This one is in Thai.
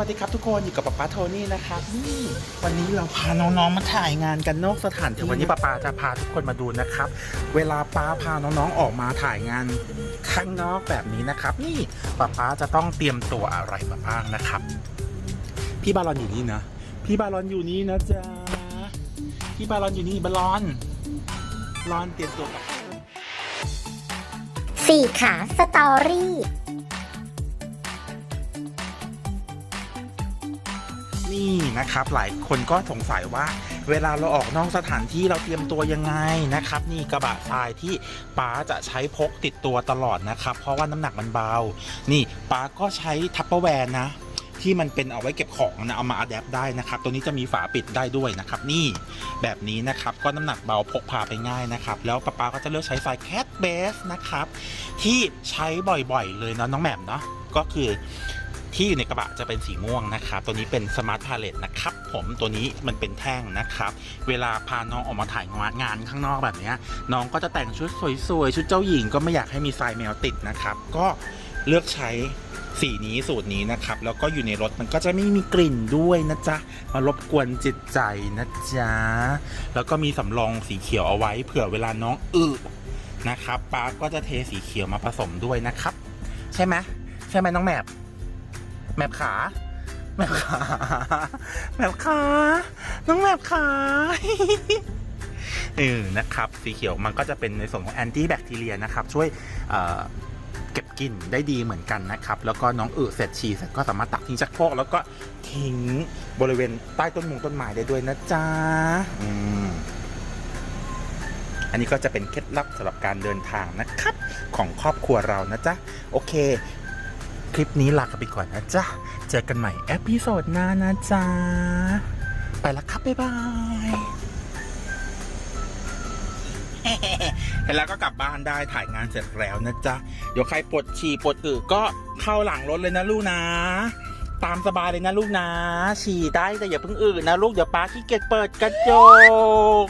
วัสดีครับทุกคนอยู่กับป๊าป๊าโทนี่นะครับนี่วันนี้เราพาน้องๆมาถ่ายงานกันนอกสถานที่วันนี้ป๊าป๊าจะพาทุกคนมาดูนะครับ เวลาป๊าพาน้องๆออกมาถ่ายงานข้างนอกแบบนี้นะครับ นี่ป๊าป๊าจะต้องเตรียมตัวอะไรมาบ้างนะครับ พี่บาลอนอยู่นี่นะพี่บาลอนอยู่นี่นะจ๊ะพี่บาลอนอยู่นี่บาลอนบาลอนเตรียมตัวกับสี่ขาสตอรี่ นี่นะครับ หลายคนก็สงสัยว่า เวลาเราออกนอกสถานที่เราเตรียมตัวยังไงนะครับ นี่กระบะทรายที่ป้าจะใช้พกติดตัวตลอดนะครับ เพราะว่าน้ำหนักมันเบา นี่ป้าก็ใช้ทัพเปอร์แวร์นะ ที่มันเป็นเอาไว้เก็บของนะเอามาอัดแอปได้นะครับ ตัวนี้จะมีฝาปิดได้ด้วยนะครับ นี่แบบนี้นะครับก็น้ำหนักเบาพกพาไปง่ายนะครับ แล้วป้าป้าก็จะเลือกใช้ทรายแคทเบสนะครับที่ใช้บ่อยๆ เลยเนาะน้องแหม่มเนาะก็คือ ที่อยู่ในกระบะจะเป็นสีม่วงนะครับ ตัวนี้เป็นสมาร์ทพาเลตนะครับ ผมตัวนี้มันเป็นแท่งนะครับ เวลาพาน้องออกมาถ่ายงานข้างนอกแบบนี้น้องก็จะแต่งชุดสวยๆ ชุดเจ้าหญิงก็ไม่อยากให้มีทรายแมวติดนะครับ ก็เลือกใช้สีนี้สูตรนี้นะครับ แล้วก็อยู่ในรถมันก็จะไม่มีกลิ่นด้วยนะจ๊ะ มารบกวนจิตใจนะจ๊ะ แล้วก็มีสำรองสีเขียวเอาไว้เผื่อเวลาน้องอึนะครับป้าก็จะเทสีเขียวมาผสมด้วยนะครับ ใช่ไหมใช่ไหมน้องแมบ แมบขาแมบขาแมบขาน้องแมบขาเออนะครับ สีเขียวมันก็จะเป็นในส่วนของแอนตี้แบคทีเรียนะครับ ช่วยเอ่อเก็บกลิ่นได้ดีเหมือนกันนะครับ แล้วก็น้องอึเสร็จฉี่เสร็จก็สามารถตักทิ้งชักโครกแล้วก็ทิ้งบริเวณใต้ต้นมงต้นไม้ได้ด้วยนะจ๊ะอืมอันนี้ก็จะเป็นเคล็ดลับสำหรับการเดินทางนะครับ ของครอบครัวเรานะจ๊ะ โอเค คลิปนี้ลากันไปก่อนนะจ๊ะ เจอกันใหม่เอพิโซดหน้านะจ๊ะ ไปล้วครับ บ๊ายบายแล้วก็กลับบ้านได้ถ่ายงานเสร็จแล้วนะจ๊ะ เดี๋ยวใครปวดฉี่ปวดอึก็เข้าหลังรถเลยนะลูกนะ ตามสบายเลยนะลูกนะ ฉี่ได้แต่อย่าเพิ่งอึนะลูกเดี๋ยวป้าขี้เกียจเปิดกระจก